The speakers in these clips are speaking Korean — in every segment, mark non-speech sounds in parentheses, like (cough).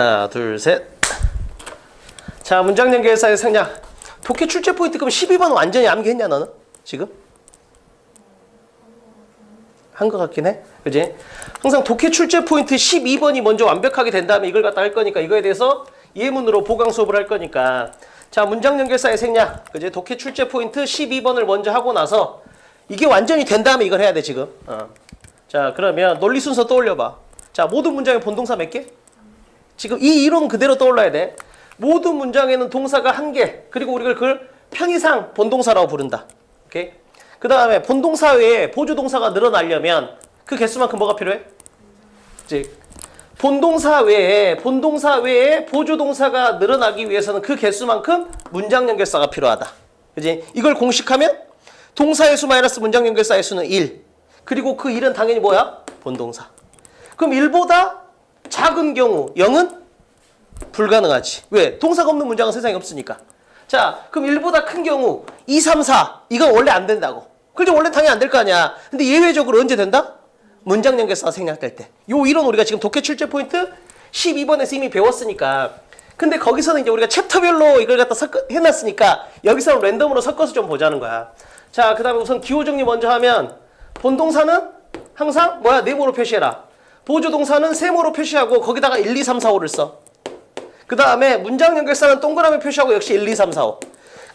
하나, 둘, 셋. 자, 문장 연결사의 생략. 독해 출제 포인트 그럼 12번 완전히 암기했냐 너는? 지금? 한 것 같긴 해. 그지? 항상 독해 출제 포인트 12번이 먼저 완벽하게 된 다음에 이걸 갖다 할 거니까 이거에 대해서 예문으로 보강 수업을 할 거니까 자, 문장 연결사의 생략. 그지? 독해 출제 포인트 12번을 먼저 하고 나서 이게 완전히 된 다음에 이걸 해야 돼, 지금. 어. 자, 그러면 논리 순서 떠올려 봐. 자, 모든 문장에 본동사 몇 개? 지금 이 이론 그대로 떠올라야 돼. 모든 문장에는 동사가 한 개. 그리고 우리가 그걸 편의상 본동사라고 부른다. 오케이? 그 다음에 본동사 외에 보조동사가 늘어나려면 그 개수만큼 뭐가 필요해? 즉 본동사 외에 본동사 외에 보조동사가 늘어나기 위해서는 그 개수만큼 문장 연결사가 필요하다. 그지? 이걸 공식하면 동사의 수 마이너스 문장 연결사의 수는 1. 그리고 그 1은 당연히 뭐야? 본동사. 그럼 1보다 작은 경우 0은 불가능하지. 왜? 동사가 없는 문장은 세상에 없으니까. 자, 그럼 1보다 큰 경우 2, 3, 4 이건 원래 안 된다고. 그죠? 원래 당연히 안 될 거 아니야. 근데 예외적으로 언제 된다? 문장 연결사가 생략될 때. 요 이론 우리가 지금 독해 출제 포인트 12번에서 이미 배웠으니까. 근데 거기서는 이제 우리가 챕터별로 이걸 갖다 섞어, 해놨으니까 여기서는 랜덤으로 섞어서 좀 보자는 거야. 자, 그 다음에 우선 기호 정리 먼저 하면 본동사는 항상 뭐야? 네모로 표시해라. 보조동사는 세모로 표시하고 거기다가 1, 2, 3, 4, 5를 써. 그 다음에 문장 연결사는 동그라미 표시하고 역시 1, 2, 3, 4, 5.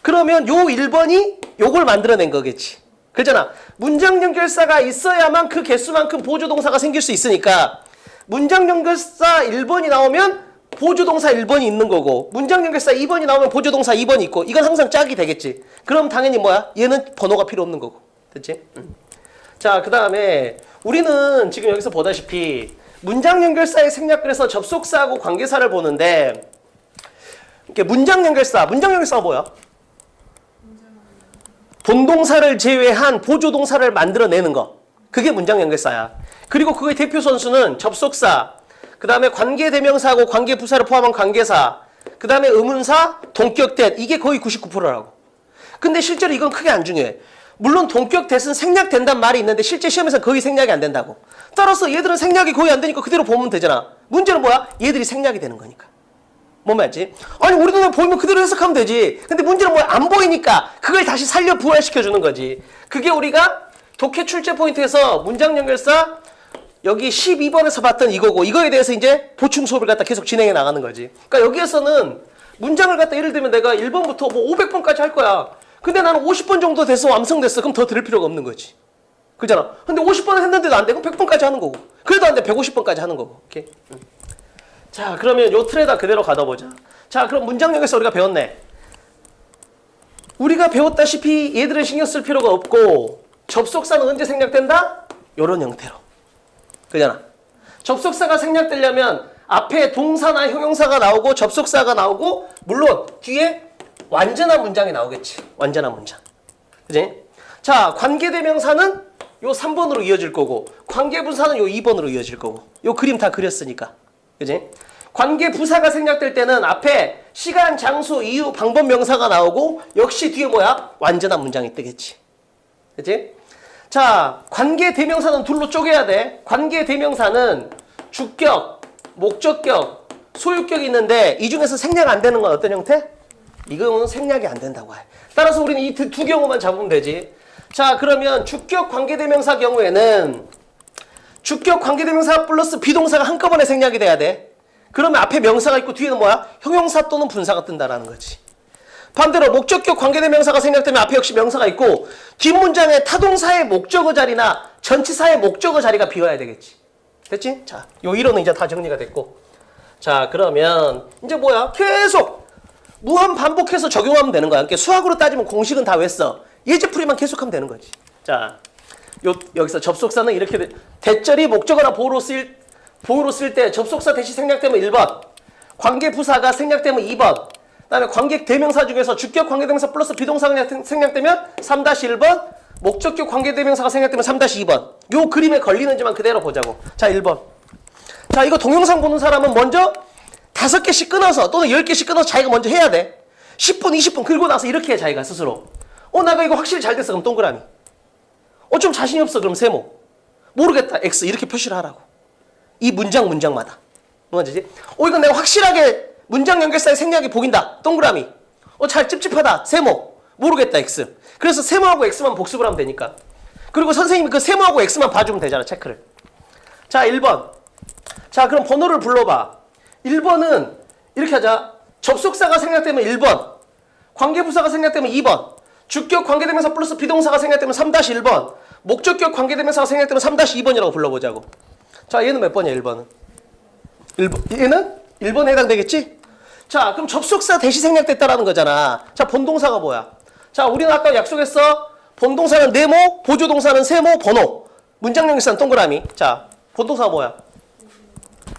그러면 요 1번이 요걸 만들어낸 거겠지. 그잖아. 문장 연결사가 있어야만 그 개수만큼 보조동사가 생길 수 있으니까 문장 연결사 1번이 나오면 보조동사 1번이 있는 거고 문장 연결사 2번이 나오면 보조동사 2번이 있고 이건 항상 짝이 되겠지. 그럼 당연히 뭐야? 얘는 번호가 필요 없는 거고. 됐지? 음. 자, 그 다음에 우리는 지금 여기서 보다시피 문장 연결사의 생략글에서 접속사하고 관계사를 보는데 이렇게 문장 연결사, 문장 연결사가 뭐야? 본동사를 제외한 보조동사를 만들어내는 거. 그게 문장 연결사야. 그리고 그의 대표 선수는 접속사, 그 다음에 관계대명사하고 관계부사를 포함한 관계사, 그 다음에 의문사, 동격된 이게 거의 99%라고. 근데 실제로 이건 크게 안 중요해. 물론 동격 대은 생략된단 말이 있는데 실제 시험에서 거의 생략이 안 된다고. 따라서 얘들은 생략이 거의 안 되니까 그대로 보면 되잖아. 문제는 뭐야? 얘들이 생략이 되는 거니까. 뭔 말이지? 아니 우리 눈에 보이면 그대로 해석하면 되지. 근데 문제는 뭐야? 안 보이니까 그걸 다시 살려 부활시켜 주는 거지. 그게 우리가 독해 출제 포인트에서 문장 연결사 여기 12번에서 봤던 이거고 이거에 대해서 이제 보충 수업을 갖다 계속 진행해 나가는 거지. 그러니까 여기에서는 문장을 갖다 예를 들면 내가 1번부터 뭐 500번까지 할 거야. 근데 나는 50번 정도 돼서 완성됐어. 그럼 더 들을 필요가 없는 거지. 그잖아. 근데 50번을 했는데도 안 돼. 그럼 100번까지 하는 거고. 그래도 안 돼. 150번까지 하는 거고. 오케이. 응. 자, 그러면 요 틀에다 그대로 가둬보자. 자, 그럼 문장력에서 우리가 배웠네. 우리가 배웠다시피 얘들은 신경 쓸 필요가 없고 접속사는 언제 생략된다? 요런 형태로. 그잖아. 접속사가 생략되려면 앞에 동사나 형용사가 나오고 접속사가 나오고 물론 뒤에 완전한 문장이 나오겠지. 완전한 문장. 그지? 자, 관계대명사는 요 3번으로 이어질 거고 관계분사는 요 2번으로 이어질 거고 요 그림 다 그렸으니까. 그지? 관계부사가 생략될 때는 앞에 시간, 장소, 이유, 방법 명사가 나오고 역시 뒤에 뭐야? 완전한 문장이 뜨겠지. 그지? 자, 관계대명사는 둘로 쪼개야 돼. 관계대명사는 주격, 목적격, 소유격이 있는데 이 중에서 생략 안 되는 건 어떤 형태? 이거는 생략이 안 된다고 해. 따라서 우리는 이 두 경우만 잡으면 되지. 자, 그러면 주격 관계대명사 경우에는 주격 관계대명사 플러스 비동사가 한꺼번에 생략이 돼야 돼. 그러면 앞에 명사가 있고 뒤에는 뭐야? 형용사 또는 분사가 뜬다라는 거지. 반대로 목적격 관계대명사가 생략되면 앞에 역시 명사가 있고 뒷문장에 타동사의 목적어 자리나 전치사의 목적어 자리가 비어야 되겠지. 됐지? 자, 요 이론은 이제 다 정리가 됐고. 자, 그러면 이제 뭐야? 계속 무한 반복해서 적용하면 되는 거야. 그러니까 수학으로 따지면 공식은 다 외써. 예제풀이만 계속하면 되는 거지. 자, 요, 여기서 접속사는 이렇게 돼. 대절이 목적어나 보호로 쓰일 보호로 쓸 때 접속사 대시 생략되면 1번, 관계 부사가 생략되면 2번, 그다음에 관계 대명사 중에서 주격 관계 대명사 플러스 비동사가 생략되면 3-1번, 목적격 관계 대명사가 생략되면 3-2번. 요 그림에 걸리는지만 그대로 보자고. 자, 1번. 자, 이거 동영상 보는 사람은 먼저 다섯 개씩 끊어서 또는 열 개씩 끊어서 자기가 먼저 해야 돼. 10분, 20분 긁고 나서 이렇게 해 자기가 스스로. 어, 나가 이거 확실히 잘 됐어. 그럼 동그라미. 어, 좀 자신이 없어. 그럼 세모. 모르겠다. X 이렇게 표시를 하라고. 이 문장 문장마다. 뭐지? 어 이건 내가 확실하게 문장 연결사의 생략이 보인다. 동그라미. 어 잘 찝찝하다. 세모. 모르겠다 x. 그래서 세모하고 x만 복습을 하면 되니까. 그리고 선생님이 그 세모하고 x만 봐주면 되잖아 체크를. 자 1번. 자 그럼 번호를 불러봐. 1번은 이렇게 하자. 접속사가 생략되면 1번. 관계부사가 생략되면 2번. 주격 관계대명사 플러스 비동사가 생략되면 3-1번. 목적격 관계대명사가 생략되면 3-2번이라고 불러보자고. 자 얘는 몇 번이야 1번은? 1번. 얘는 1번에 해당되겠지? 자 그럼 접속사 대시 생략됐다라는 거잖아. 자 본동사가 뭐야? 자 우리는 아까 약속했어. 본동사는 네모, 보조동사는 세모, 번호. 문장 연결사는 동그라미. 자 본동사가 뭐야?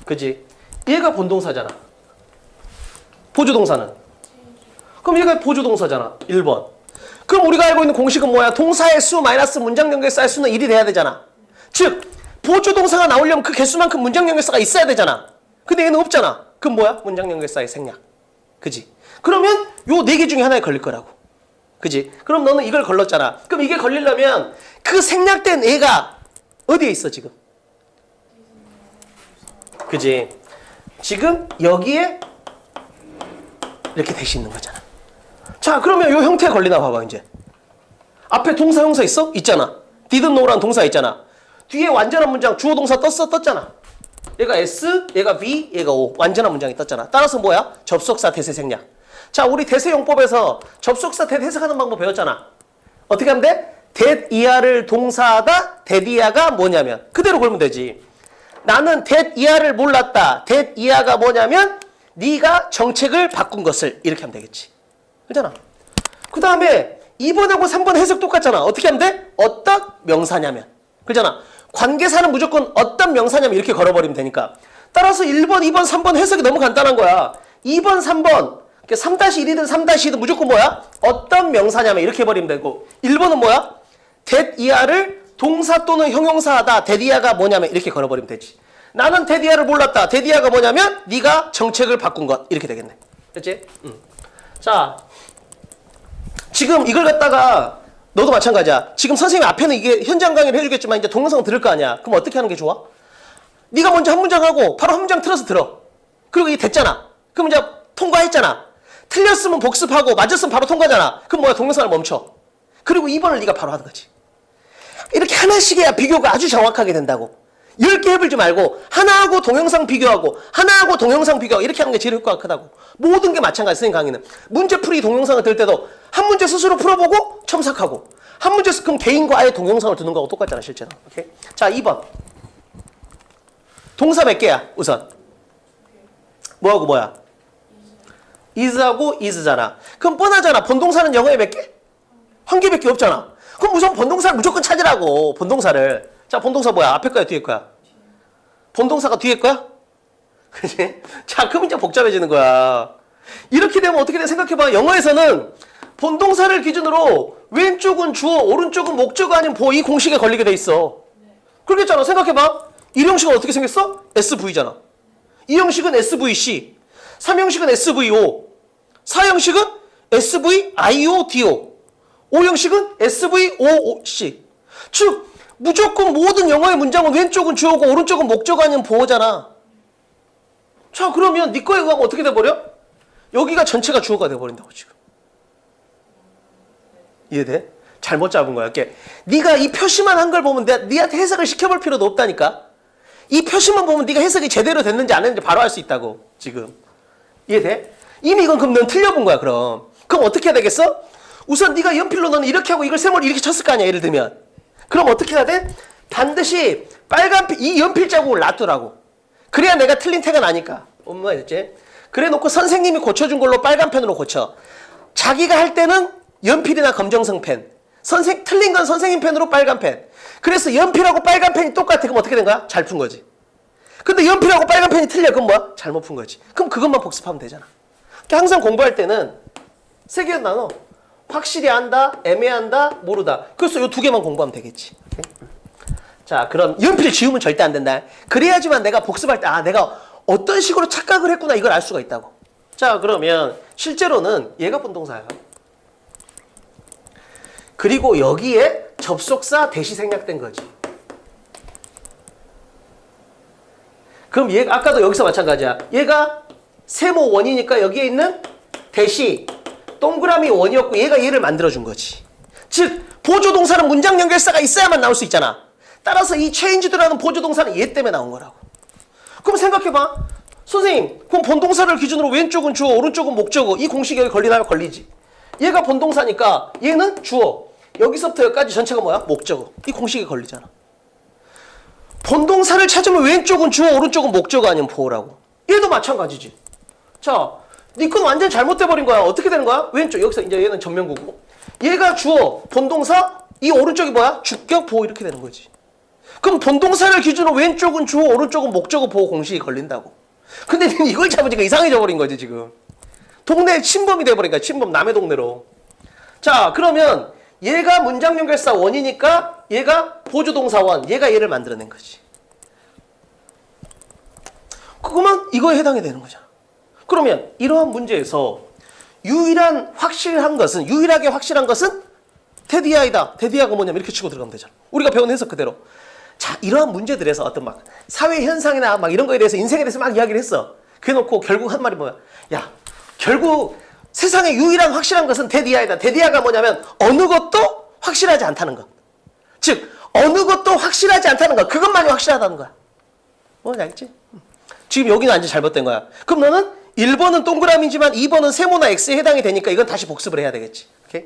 그지? 얘가 본동사잖아. 보조동사는? 그럼 얘가 보조동사잖아. 1번. 그럼 우리가 알고 있는 공식은 뭐야? 동사의 수 마이너스 문장 연결사의 수는 1이 돼야 되잖아. 즉 보조동사가 나오려면 그 개수만큼 문장 연결사가 있어야 되잖아. 근데 얘는 없잖아. 그럼 뭐야? 문장 연결사의 생략. 그지? 그러면 요 네 개 중에 하나에 걸릴 거라고. 그지? 그럼 너는 이걸 걸렀잖아. 그럼 이게 걸리려면 그 생략된 애가 어디에 있어 지금? 그지? 지금 여기에 이렇게 대시 있는 거잖아. 자, 그러면 요 형태에 걸리나 봐봐, 이제. 앞에 동사 형사 있어? 있잖아. didn't know라는 동사 있잖아. 뒤에 완전한 문장 주어 동사 떴어? 떴잖아. 얘가 S, 얘가 V, 얘가 O. 완전한 문장이 떴잖아. 따라서 뭐야? 접속사 대세 생략. 자, 우리 대세 용법에서 접속사 대 해석하는 방법 배웠잖아. 어떻게 하면 돼? that 이하를 동사하다, that 이하가 뭐냐면 그대로 걸면 되지. 나는 that 이하를 몰랐다. that 이하가 뭐냐면 네가 정책을 바꾼 것을 이렇게 하면 되겠지. 그잖아. 그 다음에 2번하고 3번 해석 똑같잖아. 어떻게 하면 돼? 어떤 명사냐면. 그잖아. 관계사는 무조건 어떤 명사냐면 이렇게 걸어버리면 되니까. 따라서 1번, 2번, 3번 해석이 너무 간단한 거야. 2번, 3번. 3-1이든 3-2든 무조건 뭐야? 어떤 명사냐면 이렇게 해버리면 되고. 1번은 뭐야? that 이하를 동사 또는 형용사하다. 이하가 뭐냐면 이렇게 걸어버리면 되지. 나는 이하를 몰랐다. 이하가 뭐냐면 네가 정책을 바꾼 것. 이렇게 되겠네. 그렇지? 음. 자, 지금 이걸 갖다가 너도 마찬가지야. 지금 선생님 앞에는 이게 현장 강의를 해주겠지만 이제 동영상 들을 거 아니야. 그럼 어떻게 하는 게 좋아? 네가 먼저 한 문장 하고 바로 한 문장 틀어서 들어. 그리고 이게 됐잖아. 그럼 이제 통과했잖아. 틀렸으면 복습하고 맞았으면 바로 통과잖아. 그럼 뭐야 동영상을 멈춰. 그리고 2번을 네가 바로 하는 거지. 이렇게 하나씩 해야 비교가 아주 정확하게 된다고. 10개 해보지 말고 하나하고 동영상 비교하고 하나하고 동영상 비교하고 이렇게 하는 게 제일 효과가 크다고. 모든 게 마찬가지 선생님 강의는. 문제풀이 동영상을 들 때도 한 문제 스스로 풀어보고 첨삭하고 한 문제 스- 그럼 개인과 아예 동영상을 듣는 거하고 똑같잖아 실제로. 오케이? 자 2번. 동사 몇 개야 우선? 뭐하고 뭐야? is하고 is잖아. 그럼 뻔하잖아. 본동사는 영어에 몇 개? 한 개밖에 없잖아. 그럼 우선 본동사를 무조건 찾으라고. 본동사를. 자, 본동사 뭐야? 앞에 거야, 뒤에 거야? 본동사가 뒤에 거야? (laughs) 그지? 자, 그럼 이제 복잡해지는 거야. 이렇게 되면 어떻게 돼? 생각해봐. 영어에서는 본동사를 기준으로 왼쪽은 주어, 오른쪽은 목적어 아닌 보어 이 공식에 걸리게 돼 있어. 그러겠잖아. 생각해봐. 이 형식은 어떻게 생겼어? SV잖아. 이 형식은 SVC. 3형식은 SVO. 4형식은 SVIODO. 5형식은 SVOC. 즉, 무조건 모든 영어의 문장은 왼쪽은 주어고 오른쪽은 목적어 아닌 보어잖아. 자, 그러면 네 거에 의하면 어떻게 돼버려? 여기가 전체가 주어가 돼버린다고 지금. 이해돼? 잘못 잡은 거야. 이렇게 네가 이 표시만 한 걸 보면 내, 네한테 해석을 시켜볼 필요도 없다니까. 이 표시만 보면 네가 해석이 제대로 됐는지 안 했는지 바로 알 수 있다고 지금. 이해돼? 이미 이건 그럼 넌 틀려본 거야 그럼. 그럼 어떻게 해야 되겠어? 우선 네가 연필로 너는 이렇게 하고 이걸 세모를 이렇게 쳤을 거 아니야 예를 들면. 그럼 어떻게 해야 돼? 반드시 빨간 피- 이 연필 자국을 놔두라고. 그래야 내가 틀린 태가 나니까. 엄마 했지? 그래 놓고 선생님이 고쳐준 걸로 빨간 펜으로 고쳐. 자기가 할 때는 연필이나 검정색 펜. 선생 틀린 건 선생님 펜으로 빨간 펜. 그래서 연필하고 빨간 펜이 똑같아. 그럼 어떻게 된 거야? 잘 푼 거지. 근데 연필하고 빨간 펜이 틀려. 그럼 뭐야? 잘못 푼 거지. 그럼 그것만 복습하면 되잖아. 그러니까 항상 공부할 때는 세 개로 나눠. 확실히 안다, 애매한다, 모르다. 그래서 이 두 개만 공부하면 되겠지. 자, 그럼 연필 지우면 절대 안 된다. 그래야지만 내가 복습할 때, 아, 내가 어떤 식으로 착각을 했구나, 이걸 알 수가 있다고. 자, 그러면 실제로는 얘가 본동사야. 그리고 여기에 접속사 대시 생략된 거지. 그럼 얘 아까도 여기서 마찬가지야. 얘가 세모 원이니까 여기에 있는 대시 동그라미 원이었고 얘가 얘를 만들어 준 거지. 즉 보조 동사는 문장 연결사가 있어야만 나올 수 있잖아. 따라서 이 체인지드라는 보조 동사는 얘 때문에 나온 거라고. 그럼 생각해 봐. 선생님, 그럼 본동사를 기준으로 왼쪽은 주어, 오른쪽은 목적어. 이 공식이 여기 걸리나요? 걸리지. 얘가 본동사니까 얘는 주어. 여기서부터 여기까지 전체가 뭐야? 목적어. 이 공식이 걸리잖아. 본동사를 찾으면 왼쪽은 주어, 오른쪽은 목적어 아니면 보호라고. 얘도 마찬가지지. 자, 니건 완전 잘못돼 버린 거야. 어떻게 되는 거야? 왼쪽 여기서 이제 얘는 전면구고. 얘가 주어, 본동사, 이 오른쪽이 뭐야? 주격 보호 이렇게 되는 거지. 그럼 본동사를 기준으로 왼쪽은 주어, 오른쪽은 목적어 보호 공식이 걸린다고. 근데 이걸 잡으니까 이상해져 버린 거지 지금. 동네 침범이 돼 버린 거야. 침범 남의 동네로. 자, 그러면 얘가 문장 연결사 원이니까 얘가 보조 동사 원, 얘가 얘를 만들어낸 거지. 그거만 이거에 해당이 되는 거잖아. 그러면 이러한 문제에서 유일한 확실한 것은 유일하게 확실한 것은 테디아이다. 테디아가 뭐냐면 이렇게 치고 들어가면 되잖아. 우리가 배운 해석 그대로. 자, 이러한 문제들에서 어떤 막 사회 현상이나 막 이런 거에 대해서 인생에 대해서 막 이야기를 했어. 그래 놓고 결국 한 말이 뭐야? 야, 결국 세상에 유일한 확실한 것은 데디아이다. 데디아가 뭐냐면 어느 것도 확실하지 않다는 것. 즉 어느 것도 확실하지 않다는 것. 그것만이 확실하다는 거야. 뭔지 알겠지? 지금 여기는 완전 잘못된 거야. 그럼 너는 1번은 동그라미지만 2번은 세모나 X에 해당이 되니까 이건 다시 복습을 해야 되겠지. 오케이?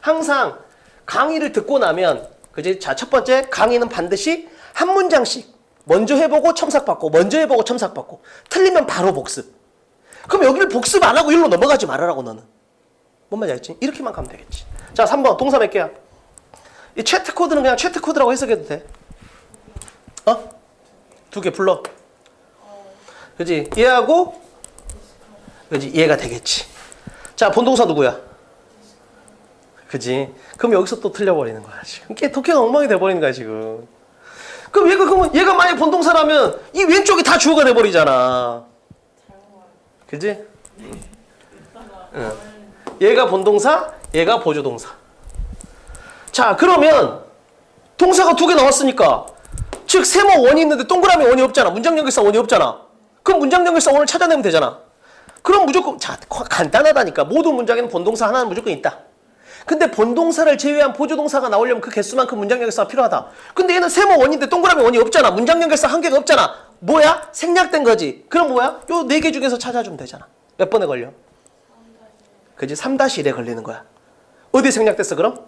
항상 강의를 듣고 나면 그지? 자, 첫 번째 강의는 반드시 한 문장씩 먼저 해보고 첨삭받고 먼저 해보고 첨삭받고 틀리면 바로 복습. 그럼 여기를 복습 안 하고 일로 넘어가지 말아라고 너는. 뭔 말인지 알겠지? 이렇게만 가면 되겠지. 자, 3번 동사 몇 개야? 이 채트 코드는 그냥 채트 코드라고 해석해도 돼. 어? 두 개 불러. 그지? 얘하고 그지? 얘가 되겠지. 자, 본동사 누구야? 그지? 그럼 여기서 또 틀려버리는 거야. 지금 걔 독해가 엉망이 돼버리는 거야, 지금. 그럼 얘가, 그러면 얘가 만약 본동사라면 이 왼쪽이 다 주어가 돼버리잖아. 그지? 응. 얘가 본동사, 얘가 보조동사. 자, 그러면 동사가 두 개 나왔으니까 즉 세모 원이 있는데 동그라미 원이 없잖아. 문장 연결사 원이 없잖아. 그럼 문장 연결사 원을 찾아내면 되잖아. 그럼 무조건 자 거- 간단하다니까 모든 문장에는 본동사 하나는 무조건 있다. 근데 본동사를 제외한 보조동사가 나오려면 그 개수만큼 문장 연결사가 필요하다. 근데 얘는 세모 원인데 동그라미 원이 없잖아. 문장 연결사 한 개가 없잖아. 뭐야? 생략된 거지. 그럼 뭐야? 요 네 개 중에서 찾아주면 되잖아. 몇 번에 걸려? 그지? 3-1에 걸리는 거야. 어디 생략됐어 그럼?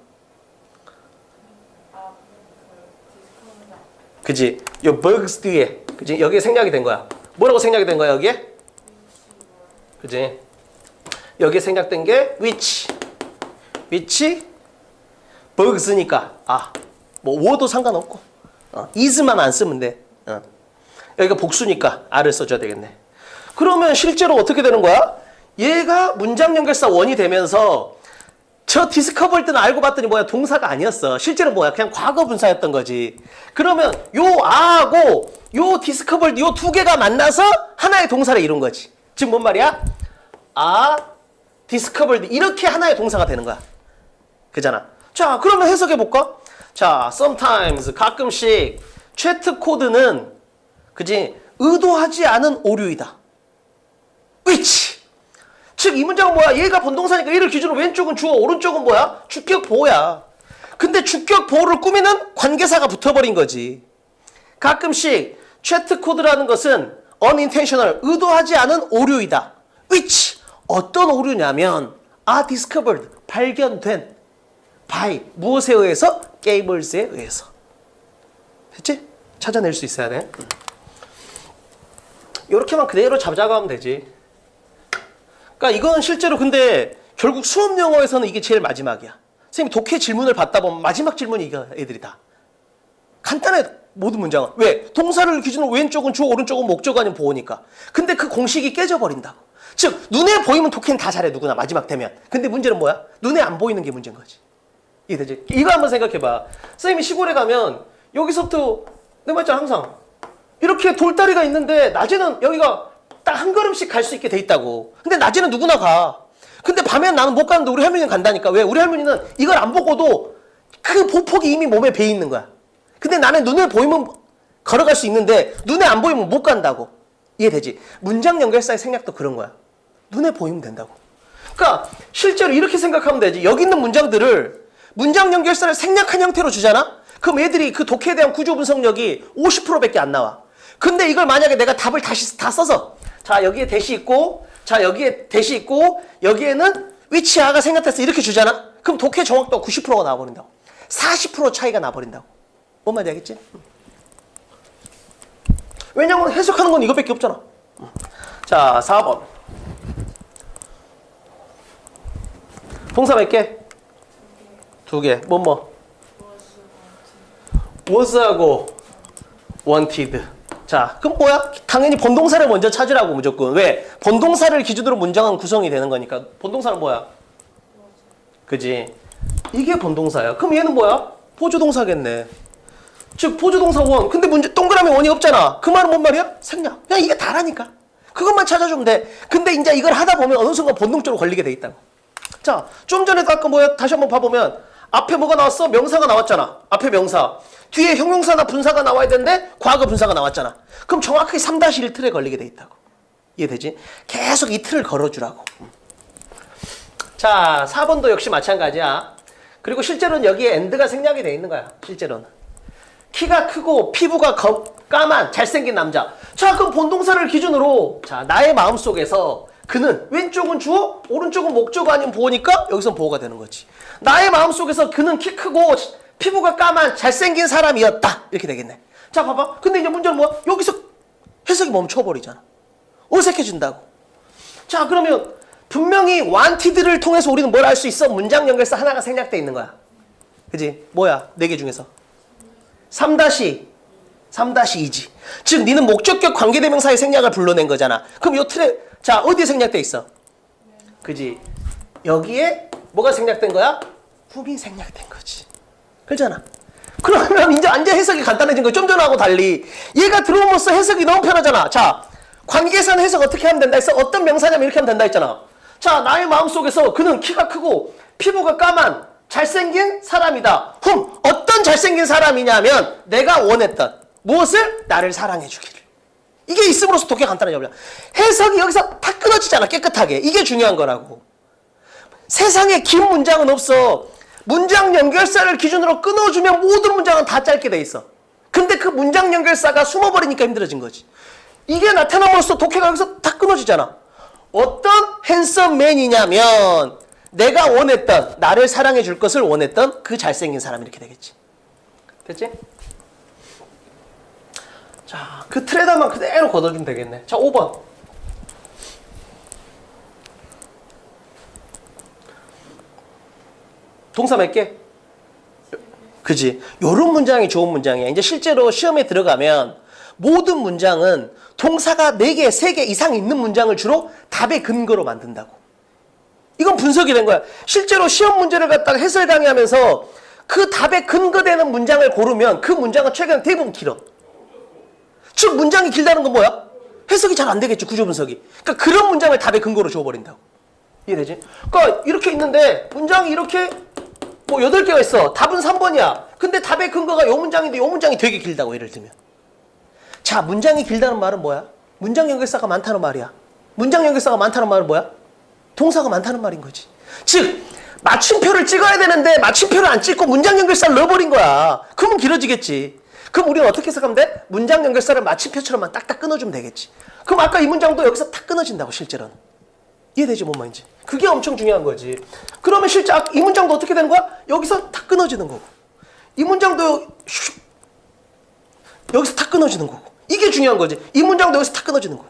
그지? 요 bugs 뒤에 그지? 여기에 생략이 된 거야. 뭐라고 생략이 된 거야 여기에? 그지? 여기에 생략된 게 which which bugs니까 아뭐 워도 상관없고 어, is만 안 쓰면 돼. 어. 여기가 복수니까 r을 써줘야 되겠네. 그러면 실제로 어떻게 되는 거야? 얘가 문장 연결사 원이 되면서 저 디스커버일 때는 알고 봤더니 뭐야 동사가 아니었어. 실제로 뭐야 그냥 과거 분사였던 거지. 그러면 요 아하고 요 디스커버일 요두 개가 만나서 하나의 동사를 이룬 거지. 지금 뭔 말이야? 아 디스커버일 이렇게 하나의 동사가 되는 거야. 그잖아. 자 그러면 해석해 볼까? 자 sometimes 가끔씩 채트 코드는 그지 의도하지 않은 오류이다. which 즉 이 문장은 뭐야? 얘가 본동사니까 얘를 기준으로 왼쪽은 주어, 오른쪽은 뭐야? 주격 보호야. 근데 주격 보호를 꾸미는 관계사가 붙어버린 거지. 가끔씩 채트 코드라는 것은 unintentional, 의도하지 않은 오류이다. which 어떤 오류냐면 are discovered, 발견된 by 무엇에 의해서? 게이블스에 의해서. 됐지? 찾아낼 수 있어야 돼. 이렇게만 그대로 잡아가면 되지. 그러니까 이건 실제로 근데 결국 수업 영어에서는 이게 제일 마지막이야. 선생님 독해 질문을 받다 보면 마지막 질문이 이거 애들이 다. 간단해 모든 문장은. 왜? 동사를 기준으로 왼쪽은 주어 오른쪽은 목적 아니면 보호니까. 근데 그 공식이 깨져버린다고. 즉 눈에 보이면 독해는 다 잘해 누구나 마지막 되면. 근데 문제는 뭐야? 눈에 안 보이는 게 문제인 거지. 이해되지? 이거 한번 생각해봐. 선생님이 시골에 가면 여기서부터 내가 말했잖아 항상 이렇게 돌다리가 있는데 낮에는 여기가 딱 한 걸음씩 갈 수 있게 돼 있다고. 근데 낮에는 누구나 가. 근데 밤에는 나는 못 가는데 우리 할머니는 간다니까. 왜? 우리 할머니는 이걸 안 보고도 그 보폭이 이미 몸에 배 있는 거야. 근데 나는 눈에 보이면 걸어갈 수 있는데 눈에 안 보이면 못 간다고. 이해되지? 문장 연결사의 생략도 그런 거야. 눈에 보이면 된다고. 그러니까 실제로 이렇게 생각하면 되지. 여기 있는 문장들을 문장 연결사를 생략한 형태로 주잖아? 그럼 얘들이 그 독해에 대한 구조 분석력이 50%밖에 안 나와. 근데 이걸 만약에 내가 답을 다시 다 써서 자 여기에 대시 있고 자 여기에 대시 있고 여기에는 위치아가 생략돼서 이렇게 주잖아? 그럼 독해 정확도가 90%가 나와버린다고. 40% 차이가 나버린다고. 뭔 말인지 알겠지? 왜냐면 해석하는 건 이거밖에 없잖아. 자, 4번. 동사 몇 개? 두 개. 뭐 뭐? was하고 wanted. 자, 그럼 뭐야? 당연히 본동사를 먼저 찾으라고 무조건. 왜? 본동사를 기준으로 문장은 구성이 되는 거니까. 본동사는 뭐야? 그지? 이게 본동사야. 그럼 얘는 뭐야? 보조동사겠네. 즉 보조동사 원. 근데 문제 동그라미 원이 없잖아. 그 말은 뭔 말이야? 생략. 그냥 이게 다라니까. 그것만 찾아주면 돼. 근데 이제 이걸 하다 보면 어느 순간 본능적으로 걸리게 돼 있다고. 자, 좀 전에도 아까 뭐야? 다시 한번 봐보면 앞에 뭐가 나왔어? 명사가 나왔잖아. 앞에 명사. 뒤에 형용사나 분사가 나와야 되는데 과거 분사가 나왔잖아. 그럼 정확하게 3-1 틀에 걸리게 돼 있다고. 이해되지? 계속 이 틀을 걸어주라고. 자, 4번도 역시 마찬가지야. 그리고 실제로는 여기에 엔드가 생략이 돼 있는 거야. 실제로는. 키가 크고 피부가 검- 까만 잘생긴 남자. 자, 그럼 본동사를 기준으로 자 나의 마음 속에서 그는 왼쪽은 주어, 오른쪽은 목적 아닌 보호니까 여기서 보호가 되는 거지. 나의 마음 속에서 그는 키 크고 피부가 까만 잘생긴 사람이었다 이렇게 되겠네. 자, 봐봐. 근데 이제 문제는 뭐야? 여기서 해석이 멈춰버리잖아. 어색해진다고. 자, 그러면 분명히 wanted를 통해서 우리는 뭘 알 수 있어? 문장 연결사 하나가 생략돼 있는 거야. 그지? 뭐야? 네 개 중에서. 3 3-2지. 즉, 니는 목적격 관계대명사의 생략을 불러낸 거잖아. 그럼 요 틀에, 자, 어디에 생략돼 있어? 그지? 여기에 뭐가 생략된 거야? 훅이 생략된 거지. 그렇잖아. 그러면 이제 완전 해석이 간단해진 거야. 좀 전하고 달리. 얘가 들어옴으로써 해석이 너무 편하잖아. 자, 관계선 해석 어떻게 하면 된다 했어? 어떤 명사냐면 이렇게 하면 된다 했잖아. 자, 나의 마음속에서 그는 키가 크고 피부가 까만 잘생긴 사람이다. 흠, 어떤 잘생긴 사람이냐면 내가 원했던 무엇을? 나를 사랑해 주기를. 이게 있음으로써 독해 간단해져. 해석이 여기서 탁 끊어지잖아. 깨끗하게. 이게 중요한 거라고. 세상에 긴 문장은 없어. 문장 연결사를 기준으로 끊어주면 모든 문장은 다 짧게 돼 있어. 근데 그 문장 연결사가 숨어버리니까 힘들어진 거지. 이게 나타남으로써 독해가 여기서 다 끊어지잖아. 어떤 핸섬 맨이냐면 내가 원했던 나를 사랑해 줄 것을 원했던 그 잘생긴 사람 이렇게 되겠지. 됐지? 자, 그 틀에다만 그대로 걷어주면 되겠네. 자, 5번. 동사 몇 개? 그지? 요런 문장이 좋은 문장이야. 이제 실제로 시험에 들어가면 모든 문장은 동사가 4개, 3개 이상 있는 문장을 주로 답의 근거로 만든다고. 이건 분석이 된 거야. 실제로 시험 문제를 갖다가 해설 강의하면서 그 답에 근거되는 문장을 고르면 그 문장은 최근 대부분 길어. 즉 문장이 길다는 건 뭐야? 해석이 잘 안 되겠지 구조 분석이. 그러니까 그런 문장을 답의 근거로 줘버린다고. 이해되지? 그러니까 이렇게 있는데 문장이 이렇게 뭐 8개가 있어. 답은 3번이야. 근데 답의 근거가 요 문장인데 요 문장이 되게 길다고 예를 들면. 자, 문장이 길다는 말은 뭐야? 문장 연결사가 많다는 말이야. 문장 연결사가 많다는 말은 뭐야? 동사가 많다는 말인 거지. 즉, 마침표를 찍어야 되는데 마침표를 안 찍고 문장 연결사를 넣어버린 거야. 그러면 길어지겠지. 그럼 우리는 어떻게 해석하면 돼? 문장 연결사를 마침표처럼만 딱딱 끊어주면 되겠지. 그럼 아까 이 문장도 여기서 탁 끊어진다고 실제로는. 이해되지 뭔 말인지. 그게 엄청 중요한 거지. 그러면 실제 아- 이 문장도 어떻게 되는 거야? 여기서 탁 끊어지는 거고. 이 문장도 슉 여기서 탁 끊어지는 거고. 이게 중요한 거지. 이 문장도 여기서 탁 끊어지는 거고.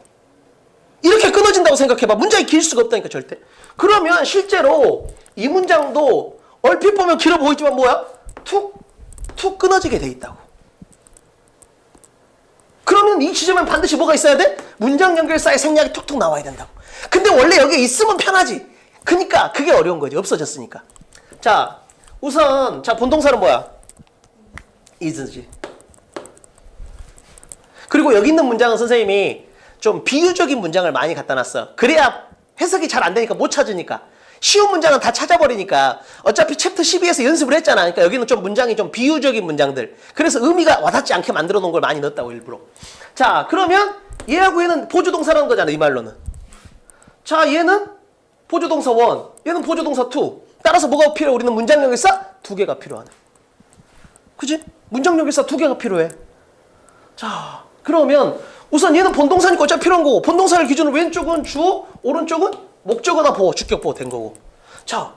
이렇게 끊어진다고 생각해봐. 문장이 길 수가 없다니까 절대. 그러면 실제로 이 문장도 얼핏 보면 길어 보이지만 뭐야? 툭, 툭 끊어지게 돼 있다고. 그러면 이 지점엔 반드시 뭐가 있어야 돼? 문장 연결사의 생략이 툭툭 나와야 된다고. 근데 원래 여기에 있으면 편하지. 그니까 그게 어려운 거지. 없어졌으니까. 자, 우선 자 본동사는 뭐야? is지. 그리고 여기 있는 문장은 선생님이 좀 비유적인 문장을 많이 갖다 놨어. 그래야 해석이 잘 안 되니까 못 찾으니까. 쉬운 문장은 다 찾아버리니까 어차피 챕터 12에서 연습을 했잖아. 그러니까 여기는 좀 문장이 좀 비유적인 문장들. 그래서 의미가 와닿지 않게 만들어 놓은 걸 많이 넣었다고 일부러. 자, 그러면 얘하고 얘는 보조동사라는 거잖아. 이 말로는. 자, 얘는 보조동사 1, 얘는 보조동사 2. 따라서 뭐가 필요해? 우리는 문장력 일사 두 개가 필요하네. 그지? 문장력 일사 두 개가 필요해. 자, 그러면 우선 얘는 본동사니까 어차피 필요한 거고 본동사를 기준으로 왼쪽은 주어, 오른쪽은 목적어나 보호, 주격보호 된 거고. 자,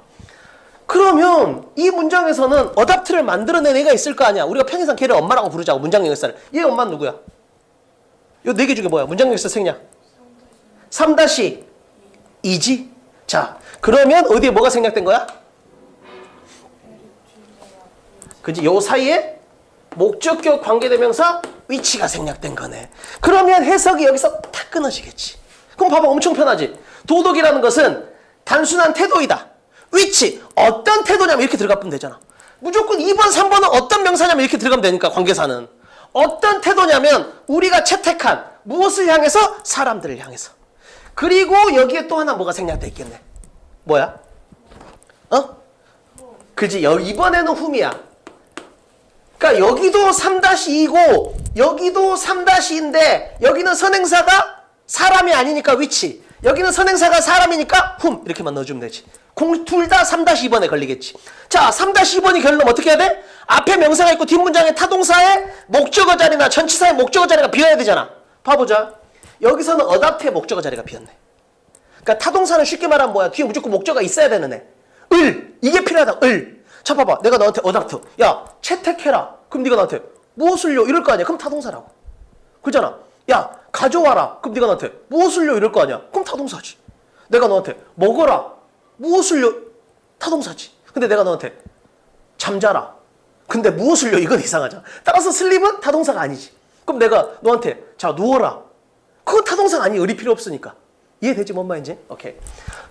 그러면 이 문장에서는 어답트를 만들어낸 애가 있을 거 아니야. 우리가 평행상 걔를 엄마라고 부르자고 문장력일사를. 얘 엄마는 누구야? 요 네 개 중에 뭐야? 문장력일사 생략. 3-2지? 자, 그러면 어디에 뭐가 생략된 거야? 그지? 요 사이에 목적격 관계대명사 위치가 생략된 거네. 그러면 해석이 여기서 탁 끊어지겠지. 그럼 봐봐 엄청 편하지. 도덕이라는 것은 단순한 태도이다. 위치 어떤 태도냐면 이렇게 들어가면 되잖아. 무조건 2번 3번은 어떤 명사냐면 이렇게 들어가면 되니까 관계사는 어떤 태도냐면 우리가 채택한 무엇을 향해서 사람들을 향해서 그리고 여기에 또 하나 뭐가 생략돼 있겠네. 뭐야? 어? 그지? 여, 이번에는 훔이야. 그러니까 여기도 3-2고 여기도 3-2인데 여기는 선행사가 사람이 아니니까 위치. 여기는 선행사가 사람이니까 훔 이렇게만 넣어주면 되지. 둘다 3-2번에 걸리겠지. 자 3-2번이 결론 어떻게 해야 돼? 앞에 명사가 있고 뒷문장에 타동사의 목적어 자리나 전치사의 목적어 자리가 비어야 되잖아. 봐보자. 여기서는 어답트의 목적어 자리가 비었네. 그러니까 타동사는 쉽게 말하면 뭐야? 뒤에 무조건 목적어가 있어야 되는 애 을. 이게 필요하다. 을 자 봐봐. 내가 너한테 어답트 야 채택해라. 그럼 네가 나한테 무엇을요? 이럴 거 아니야. 그럼 타동사라고. 그잖아. 야 가져와라. 그럼 네가 나한테 무엇을요? 이럴 거 아니야. 그럼 타동사지. 내가 너한테 먹어라. 무엇을요? 타동사지. 근데 내가 너한테 잠자라. 근데 무엇을요? 이건 이상하잖아. 따라서 슬립은 타동사가 아니지. 그럼 내가 너한테 자 누워라. 그건 타동사가 아니. 의리 필요 없으니까 이해되지 뭔 말인지? 오케이.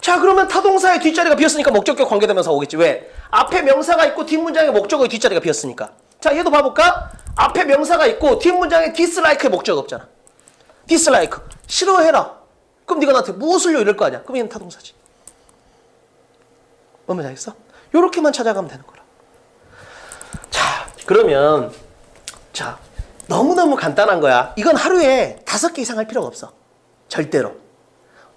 자 그러면 타동사의 뒷자리가 비었으니까 목적격 관계되면서 오겠지. 왜? 앞에 명사가 있고 뒷문장에 목적어의 뒷자리가 비었으니까. 자 얘도 봐볼까? 앞에 명사가 있고 뒷문장에 dislike의 목적어 없잖아. dislike 싫어해라. 그럼 네가 나한테 무엇을요 이럴 거 아니야. 그럼 얘는 타동사지. 뭔 말인지 알겠어? 요렇게만 찾아가면 되는 거라. 자 그러면 자 너무너무 간단한 거야. 이건 하루에 다섯 개 이상 할 필요가 없어. 절대로.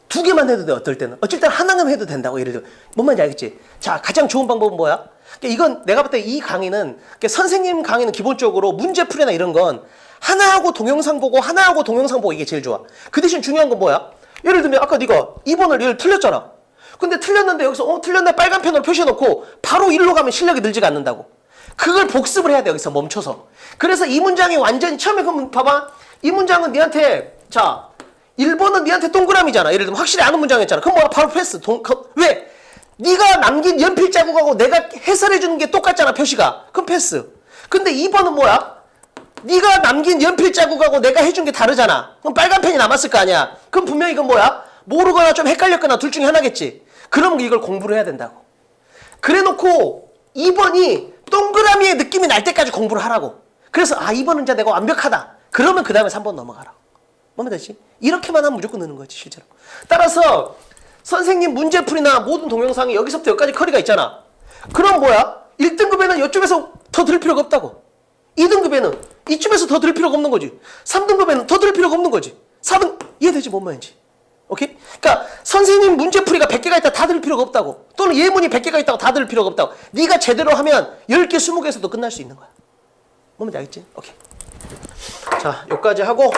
두 개만 해도 돼 어떨 때는. 때는 하나만 해도 된다고 예를 들어. 뭔 말인지 알겠지? 자 가장 좋은 방법은 뭐야? 그러니까 이건 내가 볼 때 이 강의는 그러니까 선생님 강의는 기본적으로 문제풀이나 이런 건 하나하고 동영상 보고 하나하고 동영상 보고 이게 제일 좋아. 그 대신 중요한 건 뭐야? 예를 들면 아까 네가 2번을 얘를 틀렸잖아. 근데 틀렸는데 여기서 어 틀렸네 빨간 펜으로 표시해놓고 바로 1로 가면 실력이 늘지가 않는다고. 그걸 복습을 해야 돼 여기서 멈춰서. 그래서 이 문장이 완전히 처음에 그러면 봐봐. 이 문장은 니한테 자 1번은 니한테 동그라미잖아. 예를 들면 확실히 아는 문장이었잖아. 그럼 뭐야? 바로 패스. 동, 그, 왜? 네가 남긴 연필 자국하고 내가 해설해 주는 게 똑같잖아. 표시가. 그럼 패스. 근데 2번은 뭐야? 네가 남긴 연필 자국하고 내가 해준 게 다르잖아. 그럼 빨간 펜이 남았을 거 아니야. 그럼 분명히 이건 뭐야? 모르거나 좀 헷갈렸거나 둘 중에 하나겠지. 그럼 이걸 공부를 해야 된다고. 그래 놓고 2번이 동그라미의 느낌이 날 때까지 공부를 하라고. 그래서 아 2번은 이제 내가 완벽하다. 그러면 그 다음에 3번 넘어가라. 뭐면 되지? 이렇게만 하면 무조건 느는 거지 실제로. 따라서 선생님 문제풀이나 모든 동영상이 여기서부터 여기까지 커리가 있잖아. 그럼 뭐야? 1등급에는 이쪽에서 더 들을 필요가 없다고. 2등급에는 이쯤에서 더 들을 필요가 없는 거지. 3등급에는 더 들을 필요가 없는 거지. 4등 이해되지 뭔 말인지. 오케이? 그러니까 선생님 문제풀이가 100개가 있다 다 들을 필요가 없다고. 또는 예문이 100개가 있다고 다 들을 필요가 없다고. 네가 제대로 하면 10개, 20개에서도 끝날 수 있는 거야. 뭔 말인지 알겠지? 오케이. 자, 여기까지 하고